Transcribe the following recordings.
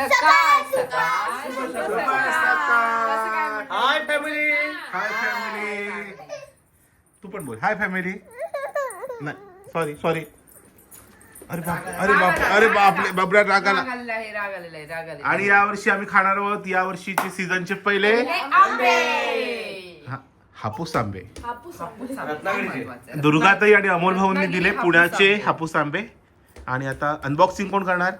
सकाळ सकाळ शुभ शुभ सकाळ. सकाळ. कसं काय म्हणते? Hi family. Hi family. तू पण बोल. Hi family. नाही सॉरी सॉरी अरे बाप अरे बाप अरे बापरे बाबरा राग आला राग आलेला आहे राग आलेला आहे राग आलेला आहे. आणि यावर्षी आम्ही खाणार आहोत या वर्षीचे सीझनचे पहिले हे आंबे. हा- हापूस आंबे. दुर्गाताई आणि अमोल भाऊंनी दिले पुण्याचे. हापूस आंबे. आणि आता अनबॉक्सिंग कोण करणार?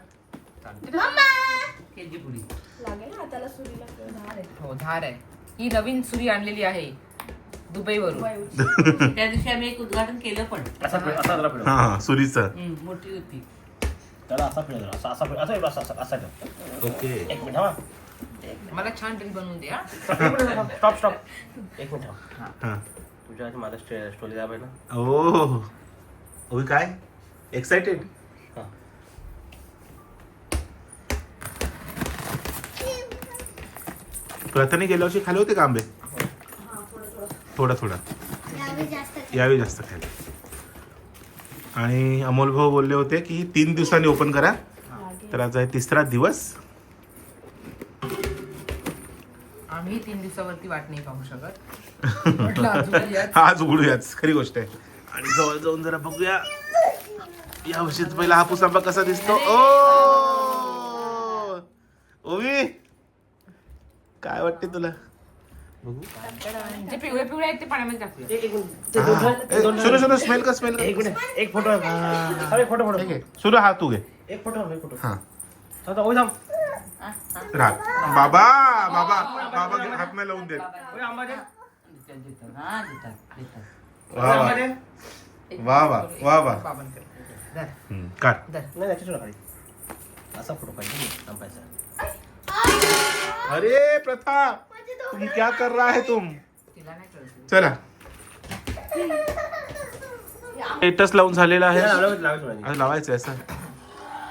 केजी लागेल हाताला सुरीला धार आहे. हो धार आहे. ही नवीन सुरी आणलेली आहे दुबईवरून. त्या दिवशी आम्ही एक उद्घाटन केलं पण. असा फिर- असा जरा फिरव. हा हा सुरीचं. हम्म, मोठी होती. त्याला असा फिरव जरा. असा असा फिरव. असा असा असा असा ठेव. ओके. एक मिनिट हा. मला छान रील बनवून द्या स्टॉप स्टॉप. एक मिनिट थांब. हा. तुझ्या आधी माझा स्टे- स्टोरी दाब आहे ना. ओ. ओय काय? एक्साइटेड प्रथाने गेल्या वर्षी खाले होते का आंबे? थोडा थोडा. यावेळी जास्त खाले आणि अमोल भाऊ बोलले होते की तीन दिवसांनी ओपन करा. तर आज आहे तिसरा दिवस. आम्ही तीन दिवसावरती वाट नाही पाहू शकत. आज उघडूयाच खरी गोष्ट आहे. आणि जवळ जाऊन जरा बघूया. या वर्षीच पहिला हापूस आंबा कसा दिसतो? ओ! ओवी काय वाटते तुला? बघू. जे पिवळे पिवळे आहेत ते पाण्यामध्ये टाकूया झाले. सुनो स्मेल का स्मेल एक मिनिट एक फ़ोटो अरे फ़ोटो फ़ोटो सुनो हा तू घे. एक फ़ोटो एक फ़ोटो हा. ओय थांब. बाबा बाबा बाबा घे, हात नाही लावून दे ओय, आंबा दे. देतात, देतात. हा देतात देतात वा वा. आंबा दे. वा वा वा वा. बाबांकडे. धर, हम्म, काढ. धर. नाही असा फ़ोटो पाहिजे आंब्याचा अरे प्रथा तुम क्या कर रहा है तुम? चला. स्टेटस लावून झालेला आहे. लावायचं असं.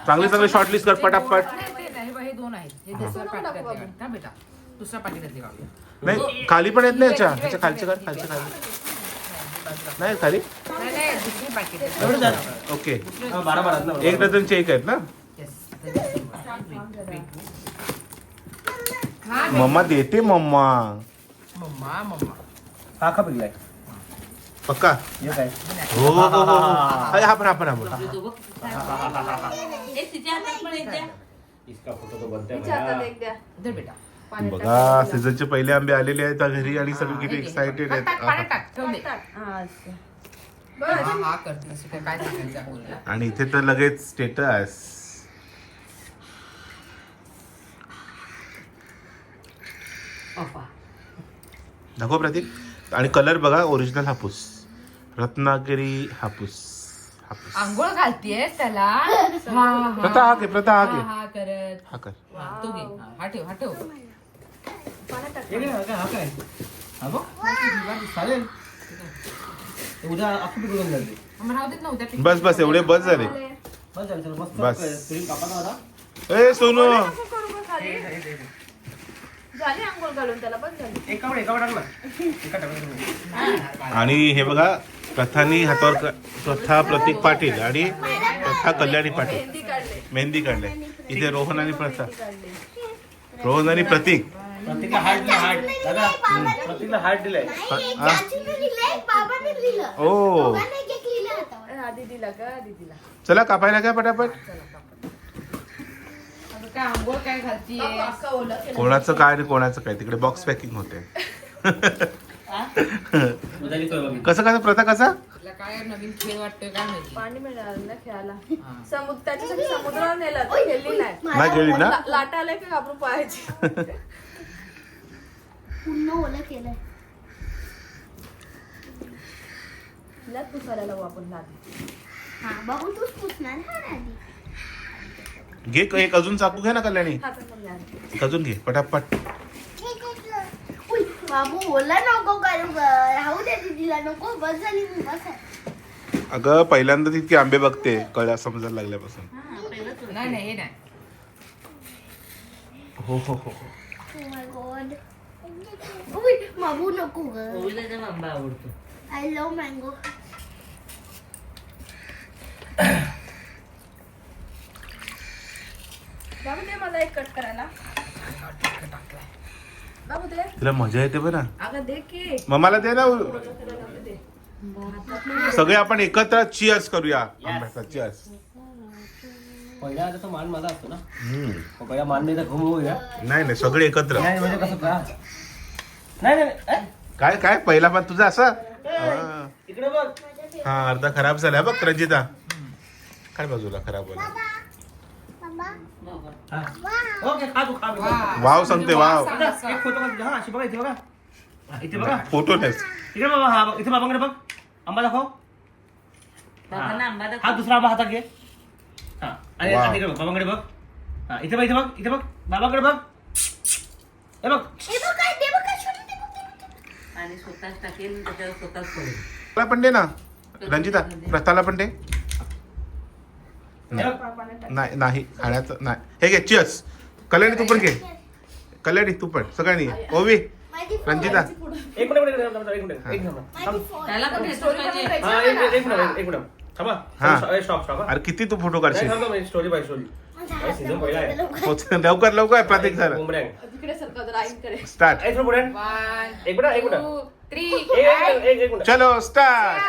चांगले चांगले शॉर्टलिस्ट कर पटापट. नाही, हे हे. हा. खाली पण येत नाही याच्या. ह्याच्या खालच्या काढ खालच्या खाली. नाही खाली. ओके. बारा बारा ना एक डझनचे एक आहेत ना? मम्मा देते मम्मा. Mamma mamma. हा पिकलाय पक्का? हे काय? हो हो हो हो. अरे, हा पण हा पण हा पण तो बघ इसका फोटो तो बनते बेटा. सीझनचे पहिले आंबे आलेले आहेत घरी आणि सगळे किती एक्साइटेड हा, आहेत. हा. हा हा आणि इथे तर लगेच स्टेटस दाखव प्रतीक आणि कलर बघा ओरिजिनल हापूस रत्नागिरी हापूस हापूस आंघोळ घालतीये त्याला हा हा प्रथा हा घे प्रथा हा हा घे हा करत हा कर हा, तो घे हा, हा ठेव हा ठेव पाण्यात टाक. हे काय हा काय हा काय हा बघ चालेल ते उद्या अख्खं पिकवून जाते मग राहू देत नव्हत्या पिक- बस बस एवढे बस झाले बस झालं चला मस्त बस. क्रीम कापा ना आता ए सोनू. झाली आंघोळ घालून त्याला बस झाली. एका वर एका वर टाक ना एका टाक आणि हे बघा प्रथानी हातावर क- प्रथा प्रतीक पाटील आणि प्रथा कल्याणी पाटील. मेहंदी काढले. मेहंदी काढले. इथे रोहन आणि प्रथा. रोहन आणि प्रतीक. प्रत्येकला हार्ट दिला हार्ट दादा प्रत्येकला हार्ट दिलाय? ओ. चला कापायला काय पटापट? काय आंघोळ काय घालतीये? अख्खा ओला केला. कोणाचं काय आणि कोणाचं काय? तिकडे बॉक्स पॅकिंग होते. कसं कसं प्रथा कसा? तुला काय नवीन खेळ वाटतोय काय माहिती? पाणी मिळालं ना खेळायला. समुद्र त्याच्यासाठी समुद्रावर नेलं तर खेळली नाही. नाही गेली ना? ला- लाटा आल्या की घाबरून पाहायची. पूर्ण ओलं केलंय. तिलाच पुसायला लावू आपण लाट हा बघून तूच पुसणार हा आधी घे एक अजून चाकू घे ना कल्याणी. अजून घे पटापट. उई, बाबू ओला नको करू ग. राहू दे दीदीला नको. बस झाली मी बस आहे. अगं पहिल्यांदा तितके आंबे बघते. कळ्या समजायला लागल्यापासून. नाही नाही हे नाही. हो हो हो Oh my God. नको ओवीला आंबा आवडतो. आय लव्ह मँगो बाबा ते मला मला एक कट करायला. बाबू दे. तिला मजा येते बरं. अगं दे की. मम्माला दे ना. सगळे आपण एकत्र चिअर्स करूया. आंब्याचा चिअर्स पहिला आता तो मान माझा असतो ना. मग पहिला मान नाही तर घुम होऊया. नाही नाही सगळे एकत्र. नाही म्हणजे कसं का? नाही नाही, नाही काय काय? पहिला पण तुझा असा? हा. इकडे बघ. हा अर्धा खराब झाला. बघ रंजिता. काय बाजूला खराब झाला हा. ओके खा तू खा वा. वाव सांगते वाव एक फ़ोटो काढ हा अशी बघा इथे बघा हा, इथे बघा फ़ोटो नाही इकडे बाबा हा बघ, इथे बाबांकडे बघ आंबा दाखव बाबांना आंबा हा। दाखव. दुसरा आंबा हातात घे हा आणि वाव. आता इकडे बघ बाबांकडे बघ हा इथे बघ इथे बघ इथे बघ बाबांकडे बघ हे बघ हे बघ काय ते बघ काय छोटं ते बघ, ते बघ. आणि स्वतःच टाकेल त्याच्यावर स्वतःच पडेल मला पण दे ना? रंजिता प्रथाला पण दे नाही. नाही खाण्याचं नाही. हे घे चिअर्स कल्याणी तू पण घे. कल्याणी तू पण. सगळ्यांनी. ओवी रंजिता. एक मिनिट मिनिट मिनिट मिनिट. हा एक मिनिट. एक मिनिट एक मिनिट. थांबा. हा. स्टॉप स्टॉप अरे किती तू फोटो काढशील? स्टोरी बाय स्टोरी पोच- लवकर लवकर जरा आईकडे स्टार्ट मिनिट मिनिट. एक मिनिट. चलो स्टार्ट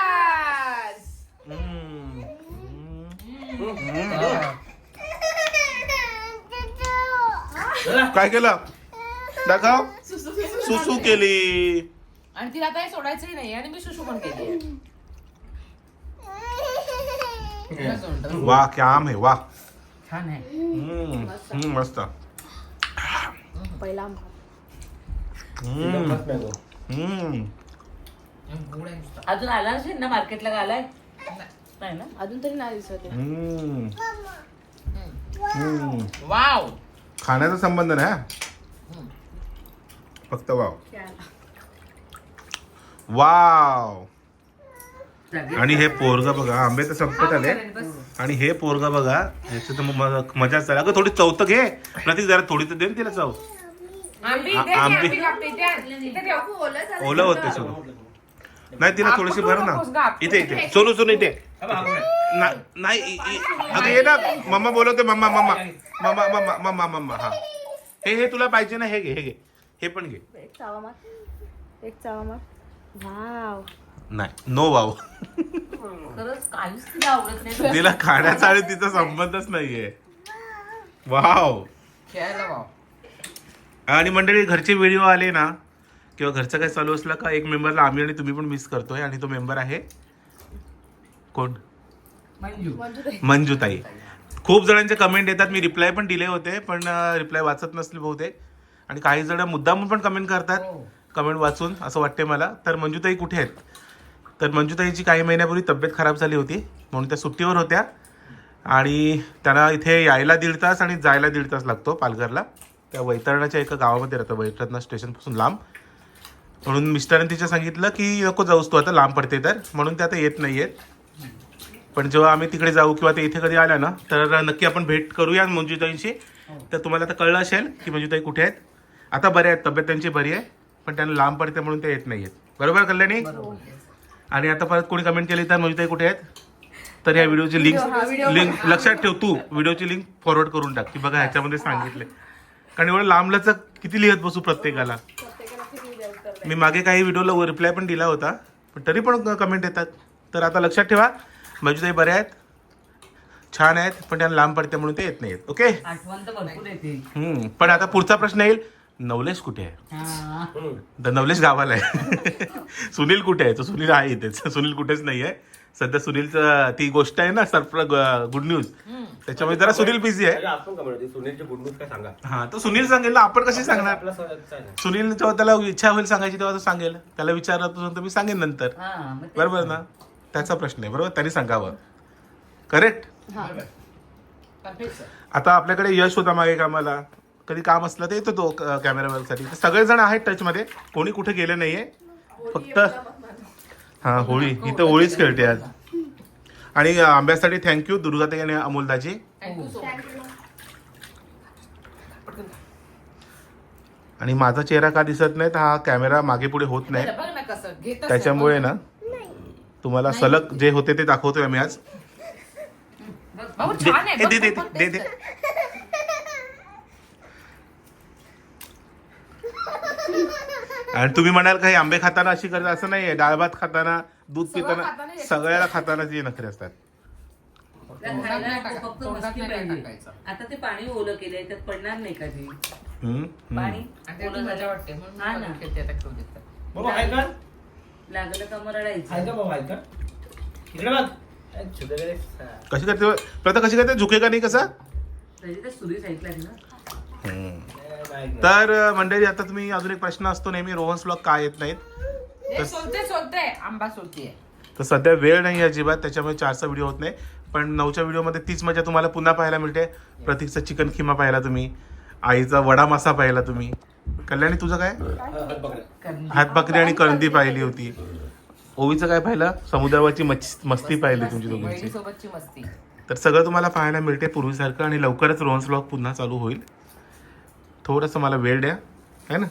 काय केलं? दाखव. सुसू केली. आणि तिला आता हे सोडायचंही नाही आणि मी सुशू पण केली वा क्या आम है वा छान आहे. मस्त. पहिला. अजून आला ना मार्केटला घालाय नाही ना? अजून तरी नाही दिसत आहे. हम्म. हम्म. वाव. खाण्याचा संबंध नाही हा. फक्त वाव. वाव. आणि हे पोरगा बघा आंबे तर संपत आले. आणि हे पोरगा बघा याची तर म- मजाच झाली अगं थोडी चव तर घे. प्रतीक जरा थोडी तर दे ना तिला चव. आंबी आ- ओलं होते सोनू नाही तिला थोडीशी भर ना. इथे. इथे. सोनू सोनू इथे. ना- नाही इ- इ- अगं ये ना मम्मा बोलवते mamma mamma mamma mamma mamma mamma हा। हे हे तुला पाहिजे ना हे घे हे घे हे पण घे। एक चावा मार एक चावा मार। वाव. नाही नो वाव. खरंच काहीच तिला आवडत नाही तिला खाण्याचा आणि तिचा संबंधच नाहीये. वाव. खेळायला आणि मंडळी घरचे व्हिडिओ आले ना किंवा घरचं काय चालू असलं का एक मेंबरला आम्ही आणि तुम्ही पण मिस करतोय आणि तो मेंबर आहे कोण? मंजू. मंजूताई. खूप जणांचे कमेंट येतात. मी रिप्लाय पण दिले होते पण रिप्लाय वाचत नसले बहुतेक. आणि काही जण मुद्दाम पण कमेंट करतात. हो. कमेंट वाचून असं वाटते मला. तर मंजूताई कुठे आहेत? तर मंजूताईची काही महिन्यापूर्वी तब्येत खराब झाली होती. म्हणून त्या सुट्टीवर होत्या. आणि त्यांना इथे यायला दीड तास आणि जायला दीड तास लागतो पालघरला. त्या वैतरणाच्या एका गावामध्ये राहतं. वैतरणा स्टेशनपासून लांब. म्हणून मिस्टरांनी तिच्या सांगितलं की नको जाऊस तू आता लांब पडते तर. म्हणून त्या आता येत नाही आहेत पण जेव्हा आम्ही तिकडे जाऊ किंवा ते इथे कधी आल्या ना तर नक्की आपण भेट करूया मंजुताईंशी. तर तुम्हाला आता कळलं असेल की मंजुताई कुठे आहेत. आता बरे आहेत तब्येत त्यांची बरी आहे पण त्यांना लांब पडते म्हणून ते येत नाही आहेत. बरोबर कल्याणी? आणि आता परत कोणी कमेंट केली तर मंजुताई कुठे आहेत? तर या व्हिडिओची लिंक लिंक लक्षात ठेव तू. व्हिडिओची लिंक फॉरवर्ड करून टाक की बघा ह्याच्यामध्ये सांगितले. कारण एवढं लांबलचं किती लिहत बसू प्रत्येकाला? मी मागे काही व्हिडिओला रिप्लाय पण दिला होता पण तरी पण कमेंट येतात. तर आता लक्षात ठेवा. मंजुताई बऱ्या आहेत. छान आहेत पण त्यांना लांब पडते म्हणून ते येत नाहीत. ओके? आठवण तर भरपूर येते. हम्म. पण आता पुढचा प्रश्न येईल. नवलेश कुठे आहे? हा. तर नवलेश गावाला आहे. सुनील कुठे आहे? तो सुनील आहे इथेच. सुनील कुठेच नाही आहे. सध्या सुनीलचं ती गोष्ट आहे ना सरप्र गुड न्यूज त्याच्यामुळे जरा सुनील बिझी आहे. अरे, आज पण comment होती. सुनीलची गुड न्यूज काय सांगा? हा तर सुनील सांगेल ना. आपण कशी सांगणार? आपला स- चालेल. सुनील जेव्हा त्याला इच्छा होईल सांगायची तेव्हा तो सांगेल. त्याला विचारत तर मी सांगेन नंतर. हा, मग. बरोबर ना. त्याचा प्रश्न आहे बरोबर? त्यांनी सांगावं. करेक्ट आता आपल्याकडे यश होता मागे कामाला. कधी काम असलं तर येतो तो कॅमेरामॅनसाठी तर सगळेजण आहेत टचमध्ये कोणी कुठे गेले नाहीये. फक्त हा होळी. इथं होळीच खेळते आज. आणि आंब्यासाठी थँक्यू दुर्गाताई आणि अमोलदाजी. थँक्यू सो मच आणि माझा चेहरा का दिसत नाही तर हा कॅमेरा मागे पुढे होत नाही. बघ ना कसं घेत त्याच्यामुळे ना तुम्हाला सलग जे होते ते दाखवतोय आम्ही आज. आणि तुम्ही म्हणाल काही आंबे खाताना अशी करता असं नाहीये. डाळ भात खाताना दूध पिताना सगळ्याला खाताना जे नखरे असतात. आता ते पाणी ओलं केलंय तर पडणार नाही का ते पाणी ओलं मजा वाटते लागलं का मग आहे रडायचं का बाबा आहे का? इकडे बघ. ए, छोटे कशी करते प्रथा कशी करते? झुके का नाही कसा? तरी सुरी ना. अं, मंडळी आता तुम्ही अजून एक प्रश्न असतो नेहमी. रोहन्स ब्लॉग का येत नाहीत? हे सोलते सोलते आंबा सोलते तर सध्या वेळ नाही अजिबात. त्याच्यामुळे चारचा व्हिडिओ होत नाही. पण नऊच्या व्हिडिओमध्ये तीच मजा तुम्हाला पुन्हा पाहायला मिळते. प्रतीकचा चिकन खिमा पाहिला तुम्ही. आईचा वडा मासा पाहिला तुम्ही. कल्याणी तुझं काय? हातभाकरी आणि करंदी पाहिली होती. ओवीचं काय पाहिलं? समुद्रावरची मस्ती पाहिली तुमची दोघांची. सोबतची मस्ती. तर सगळं तुम्हाला पाहायला मिळते पूर्वीसारखं आणि लवकरच रोहन्स ब्लॉग पुन्हा चालू होईल. थोडंसं मला वेळ द्या है ना?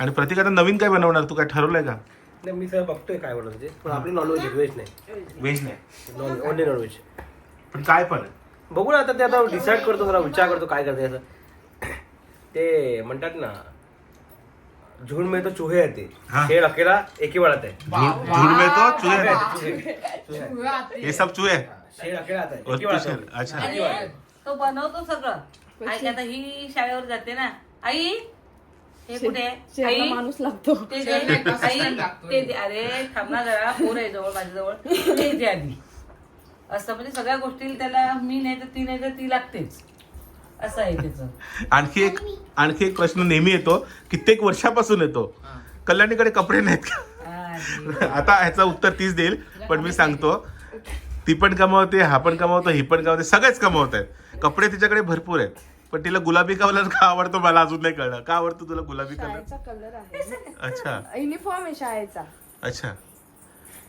आणि प्रतीक आता नवीन काय बनवणार? तू काय ठरवलंय का? नाही मी सर बघतोय काय बनवतं ते पण आपली नॉनव्हेज आहे व्हेज नाही. व्हेज नाही. नॉन ओनली नॉनव्हेज पण काय पण. बघू ना आता ते आता डिसाईड करतो जरा विचार करतो काय करते असं. ते म्हणतात ना झुंड में तो चूहे आहे ते हा. शेर अकेला एक ही वाढत आहे झूठ झूठ में तो चूहे हैं. सब चूहे. शेर अकेला आता और एक तू वाढत शेर. आहे. अच्छा आणि तो बनवतो सगळं आई आता ही शाळेवर जाते ना आई हे कुठे आहे? आई माणूस लागतो ते दे. आई. ते दे. अरे थांब ना जरा पोर आहे जवळ माझ्याजवळ ते दे आधी असं म्हणजे सगळ्या गोष्टी त्याला मी नाही तर ती नाही तर ती लागतेच असं आहे त्याचं आणखी एक आणखी एक प्रश्न नेहमी येतो. कित्येक वर्षापासून येतो. कल्याणीकडे कपडे नाहीत का? आता ह्याचं उत्तर तीच देईल पण मी सांगतो. ती पण कमावते हा पण कमावतो ही पण कमावते सगळेच कमावत आहेत. कपडे तिच्याकडे भरपूर आहेत. पण तिला गुलाबी कलर का आवडतो मला अजून नाही कळलं. का आवडतो तुला गुलाबी कलर शाळेचा कलर आहे. अच्छा. युनिफॉर्म आहे शाळेचा. अच्छा.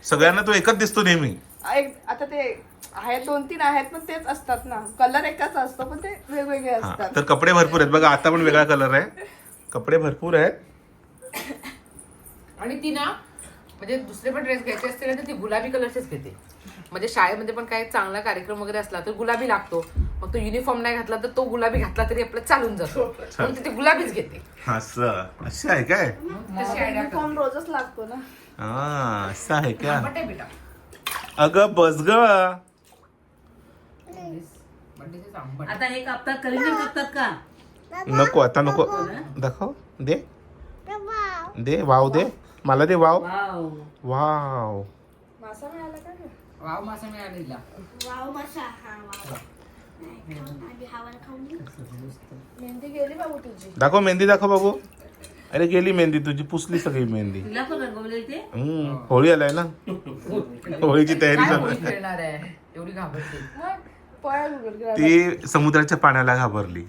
सगळ्यांना तो एकच दिसतो नेहमी. एक आता ते आहेत दोन तीन आहेत पण तेच असतात ना. कलर एकाच असतो पण ते वेगवेगळे हा असतात. तर कपडे भरपूर आहेत. बघा आता पण वेगळा कलर आहे. कपडे भरपूर आहेत. आणि ती ना म्हणजे दुसरे पण ड्रेस घ्यायचे असतील ना तर ती गुलाबी कलरचेच घेते. म्हणजे शाळेमध्ये पण काही चांगला कार्यक्रम वगैरे असला तर गुलाबी लागतो. मग तो युनिफॉर्म नाही घातला तर तो गुलाबी घातला तरी आपलं चालून जातो. म्हणून ती ती गुलाबीच घेते. असं. असं आहे काय? तशी idea करते. युनिफॉर्म रोजच लागतो ना. हा असं आहे का? बेटा अगं बस ग. आता हे कापतात कलिंगड कापतात का? नको आता नको. दाखव. दे. दे वाव दे. मला दे वाव. वाव. वाव. मासा मिळाला का ग? वाव मासा मिळालेला. वाव मासा हा वाव. नाही, खाऊन आधी हवाला खाऊन घेऊ. मेहंदी गेली बाबू तुझी. दाखव मेहंदी दाखव बाबू. अरे गेली मेहंदी तुझी पुसली सगळी मेहंदी. तिला पण रंगवले ते? हम्म होळी आलाय ना? होळीची तयारी काय चालू होळी आहे. खेळणार आहे? एवढी घाबरते. मग? ती समुद्राच्या पाण्याला घाबरली.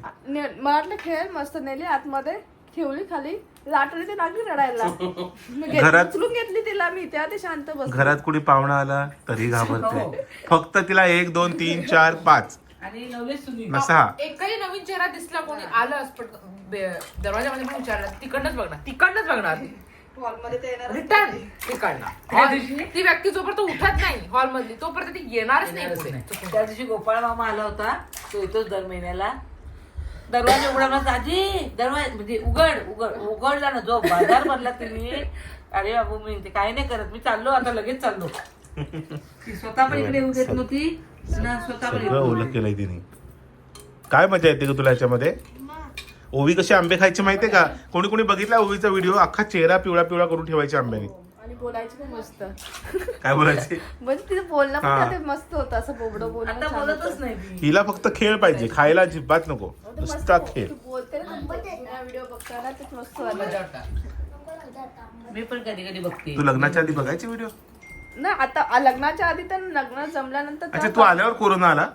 मला खेळ मस्त नेली आतमध्ये ठेवली खाली लाटली ते लागली रडायला. घरात- उचलून घेतली तिला मी तेव्हा ते शांत बस घरात कुणी पाहुणा आला तरी घाबरते. फक्त तिला एक दोन तीन चार पाच. आणि नवले सुनील. नसा एकही नवीन चेहरा दिसला कोणी आलं पण दरवाजामध्ये पण विचारलं तिकडनंच बघणार तिकडनंच बघणार. हॉलमध्ये ते येणार रिटर्न तिकडनं ती व्यक्ती जोपर्यंत उठत नाही हॉल मधली तोपर्यंत ती येणारच नाही पुढे. त्या दिवशी गोपाळ मामा आला होता तो येतोच दर महिन्याला. दरवाजा उघडा म्हणा आजी दरवाजा म्हणजे उघड उघड उघडला ना जो बाजार भरला तुम्ही. अरे बाबू मी ते काही नाही करत मी चाललो आता लगेच चाललो. ती स्वतः पण इकडे येऊ देत नव्हती ना स्वतः पण सगळं येऊ ओलं केलंय तिने. काय मजा येते का तुला याच्यामध्ये? ओवी कशी आंबे खायचे माहितीये का? कोणी कोणी बघितला ओवीचा व्हिडिओ अख्खा चेहरा पिवळा पिवळा करून ठेवायचे आंब्याने. आणि बोलायची पण मस्त. काय बोलायचे? म्हणजे बोलणं हा. मस्त होतं असं बोबडं बोलणं आता छान बोलतच होतं. नाही ती हिला फक्त खेळ पाहिजे खायला अजिबात नको. ते मस्त. नुसता खेळ. तू बोलते ना व्हिडिओ बघताना तेच मस्त वाटतं मजा वाटतात मी पण कधी कधी बघते. तू लग्नाच्या आधी बघायचे व्हिडिओ ना आता आ- लग्नाच्या आधी तर लग्न जमल्यानंतर अच्छा तेव्हा तू आल्यावर कोरोना आला?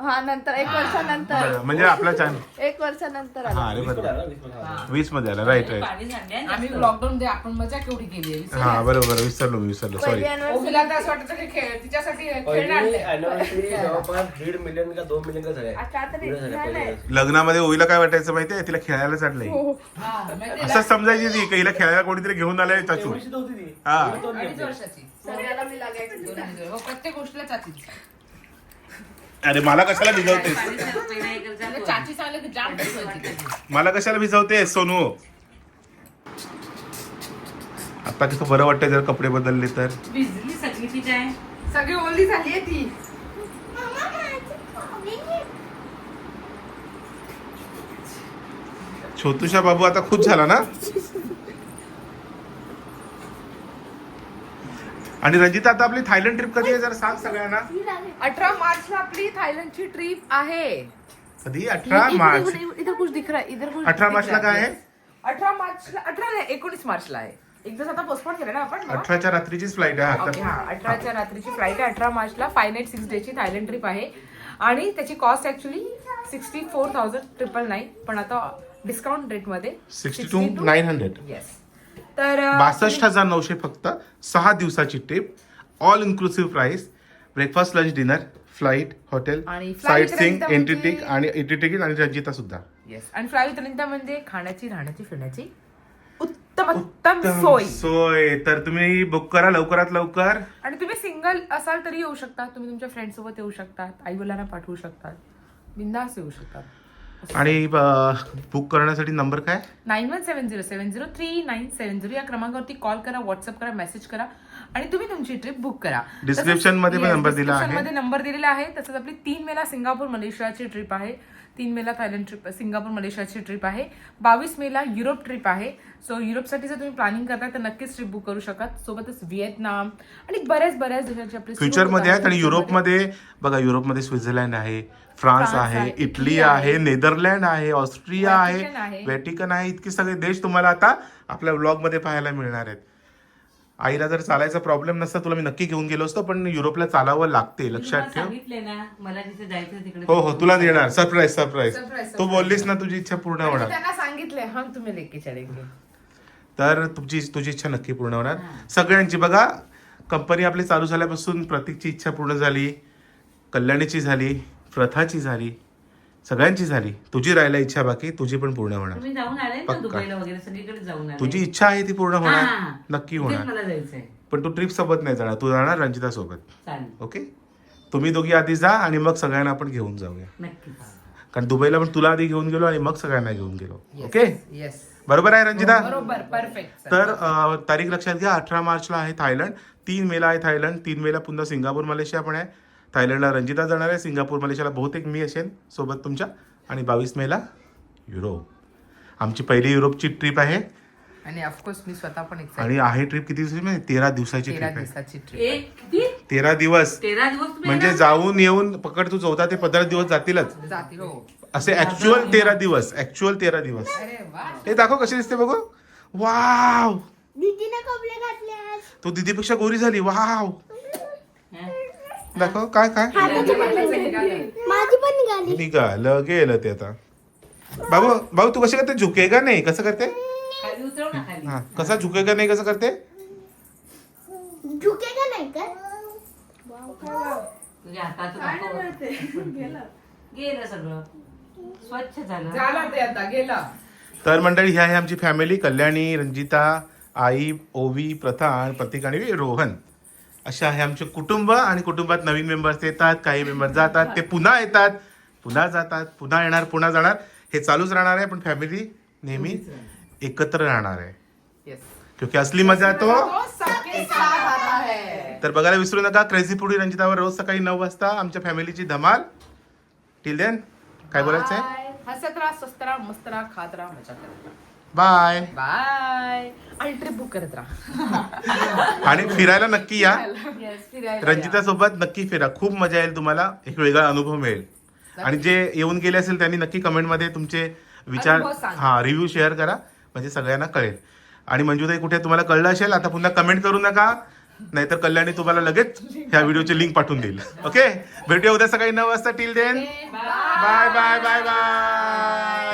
हा नंतर एक वर्षानंतर. म्हणजे आपला चॅनल एक वर्षानंतर आला. हा अरे बरोबर वीसमध्ये आला राईट राईट पाणी आम्ही लॉकडाऊन मध्ये आपण मजा केवढी केली आहे हा बरोबर विसरलो मी विसरलो सॉरी पहिली anniversary. ओवीला तर असं वाटतं की खेळ तिच्यासाठी खेळ पहिली आणले anniversary जवळपास दीड मिलियन का दोन मिलियन का तरी पहिल्या. लग्नामध्ये ओवीला काय वाटायचं माहितीये? तिला खेळायला चाललंय असं समजायची ती की हिला खेळायला कोणीतरी घेऊन आलंय चाचू. तेवढीशी तर होती ती. हा. अडीच वर्षाची. सगळ्याला मी लागायची. दोन अडीच वर्ष. हो, प्रत्येक गोष्टीला चाची अरे मला कशाला भिजवतेस. चाची सांगलं की जाम. मला कशाला भिजवतेस सोनू आता कसं बरं वाटतंय जर कपडे बदलले तर भिजली सगळी ती काय सगळी ओली झाली आहे ती. छोटूशा बाबू आता खुश झाला ना आणि रंजिता आता आपली थायलंड ट्रिप कधी आहे? जरा सांग सगळ्यांना. अठरा मार्चला आपली थायलंडची ट्रिप आहे. कधी? अठरा मार्च. इधर- कुछ दिख रहा है इधर कुछ अठरा दिख मार्चला रहा काय आहे? अठरा मार्चला अठरा नाही एकोणीस मार्चला आहे. एक दिवस आता पोस्टपोन केलं ना आपण. अठराच्या रात्रीचीच फ्लाईट आहे हा अठराच्या रात्रीची फ्लाईट आहे. अठरा मार्चला फाय नाईट सिक्स डेची थायलंड ट्रिप आहे. आणि त्याची cost actually sixty four thousand triple nine पण आता डिस्काउंट रेटमध्ये sixty two nine hundred yes तर बासष्ट हजार नऊशे फक्त सहा दिवसाची trip all inclusive price breakfast lunch dinner flight hotel आणि साईट सिंग एंट्री टिक आणि एंट्री तिकीट आणि रंजिता सुद्धा. येस आणि विथ रंजिता म्हणजे खाण्याची राहण्याची फिरण्याची उत्तम उत्तम सोय. सोय. तर तुम्ही बुक करा लवकरात लवकर. आणि तुम्ही सिंगल असाल तरी येऊ शकता. तुम्ही तुमच्या फ्रेंड सोबत येऊ शकतात. आई वडिलांना पाठवू शकतात. बिंदास येऊ शकतात. आणि बुक करण्यासाठी नंबर काय? Nine one seven zero seven zero three nine seven zero या क्रमांकावरती कॉल करा व्हॉट्सअप करा मेसेज करा आणि तुम्ही तुमची ट्रिप बुक करा. Description मध्ये number दिला आहे. मध्ये नंबर दिलेला आहे. तसंच आपली तीन मेला सिंगापूर मलेशियाची ट्रिप आहे. तीन मेला थायलंड ट्रिप सिंगापूर मलेशियाची ट्रिप आहे. बावीस मेला युरोप ट्रिप आहे. सो युरोपसाठी जर तुम्ही प्लॅनिंग करताय तर नक्कीच ट्रिप बुक करू शकाल सोबतच व्हिएतनाम आणि बऱ्याच बऱ्याच देशांची आपली सुरू फ्युचर होत मध्ये आहेत आणि. युरोपमध्ये बघा युरोपमध्ये स्वित्झर्लंड आहे. फ्रान्स आहे इटली आहे नेदरलँड आहे ऑस्ट्रिया आहे. व्हॅटिकन आहे. इतके सगळे देश तुम्हाला आता आपल्या व्लॉगमध्ये पाहायला मिळणार आहेत. आईला जर चालायचा प्रॉब्लेम नसता तुला मी नक्की घेऊन गेलो असतो पण युरोपला चालावं लागते लक्षात ठेव. हो हो तुला देणार. सरप्राईज सरप्राईज तू. बोललीस ना तुझी इच्छा पूर्ण होणार. सांगितलंय तर तुमची तुझी इच्छा नक्की पूर्ण होणार. सगळ्यांची बघा कंपनी आपली चालू झाल्यापासून प्रतीकची इच्छा पूर्ण झाली कल्याणीची झाली. प्रथाची झाली सगळ्यांची झाली तुझी राहायला इच्छा बाकी तुझी पण पूर्ण होणार. तुम्ही जाऊन आले ना पक्का. दुबईला वगैरे सगळीकडे जाऊन आले. तुझी इच्छा आहे ती पूर्ण होणार. हा. नक्की तिथेच होणार. मला जायचंय. पण तू ट्रिप सोबत नाही जाणार. तू जाणार रंजिता सोबत चालेल. ओके? तुम्ही दोघी आधी जा आणि मग सगळ्यांना आपण घेऊन जाऊया. नक्की कारण दुबईला पण तुला आधी घेऊन गेलो आणि मग सगळ्यांना घेऊन गेलो. ओके? येस बरोबर आहे रंजिता? बरोबर परफेक्ट तर अ, तारीख लक्षात घ्या अठरा मार्चला आहे थायलंड तीन मेला आहे थायलंड तीन मेला पुन्हा सिंगापूर मलेशिया पण आहे. थायलंडला रंजिता जाणार आहे सिंगापूर मलेशियाला बहुतेक मी असेल सोबत तुमच्या. आणि बावीस मेला युरोप. आमची पहिली युरोपची ट्रिप आहे. आणि ऑफकोर्स मी स्वतः पण आणि आहे ट्रिप किती दिवसाची माहिती? तेरा दिवसाची तेरा ट्रिप आहे. दिवसाची ट्रिप एक किती? तेरा दिवस. तेरा दिवस तुम्ही म्हणजे येणार? जाऊन येऊन पकड तू चौदा ते पंधरा दिवस जातीलच. जाती हो. असे ऍक्च्युअल तेरा दिवस ऍक्च्युअल तेरा दिवस. अरे वा. हे दाखव कशी दिसते बघू. वाव दीदीने कपडे घातले आज. तू दीदीपेक्षा गोरी झाली. वाव? दाखव काय काय? माझी पण निघाली. निघालं गेलं ते आता. बाबू बाबू तू कशी करते? झुकेगा नाही? कसं करते? खाली उतरव ना खाली हा कसा? झुकेगा नाही? कसं करते? झुके का नाही का? तुझ्या हाताचं नको. गेलं. सगळं. स्वच्छ झालं. झाला ते आता गेला. तर मंडळी ही आहे आमची फॅमिली कल्याणी रंजिता आई ओवी प्रथा आणि प्रतीक आणि रोहन. असे आहे आमचे कुटुंब आणि कुटुंबात नवीन मेंबर्स येतात काही मेंबर जातात ते पुन्हा येतात. पुन्हा जातात पुन्हा येणार पुन्हा जाणार. हे चालूच राहणार आहे पण फॅमिली नेहमी एकत्र राहणार आहे. येस क्योंकि असली मजा तो. आता है तर बघायला विसरू नका क्रेझी पुडी रंजितावर रोज सकाळी नऊ वाजता आमच्या फॅमिलीची धमाल. टिल देन काय बोलायचंय? हसत राहा स्वस्त राहा मस्त राहा खात राहा मजा करत राहा. बाय बाय आणि ट्रिप बुक करत राहा. आणि फिरायला नक्की या. रंजिता सोबत नक्की फिरा. खूप मजा येईल तुम्हाला. एक वेगळा अनुभव मिळेल. आणि जे येऊन गेले असेल त्यांनी नक्की कमेंटमध्ये तुमचे विचार. हा रिव्ह्यू शेअर करा. म्हणजे सगळ्यांना कळेल. आणि मंजूताई कुठे तुम्हाला कळलं असेल आता पुन्हा कमेंट करू नका. नाहीतर कल्याणी तुम्हाला लगेच ह्या व्हिडिओची लिंक पाठवून देईल. ओके भेटूया उद्या सकाळी नऊ वाजता. Till then bye bye bye bye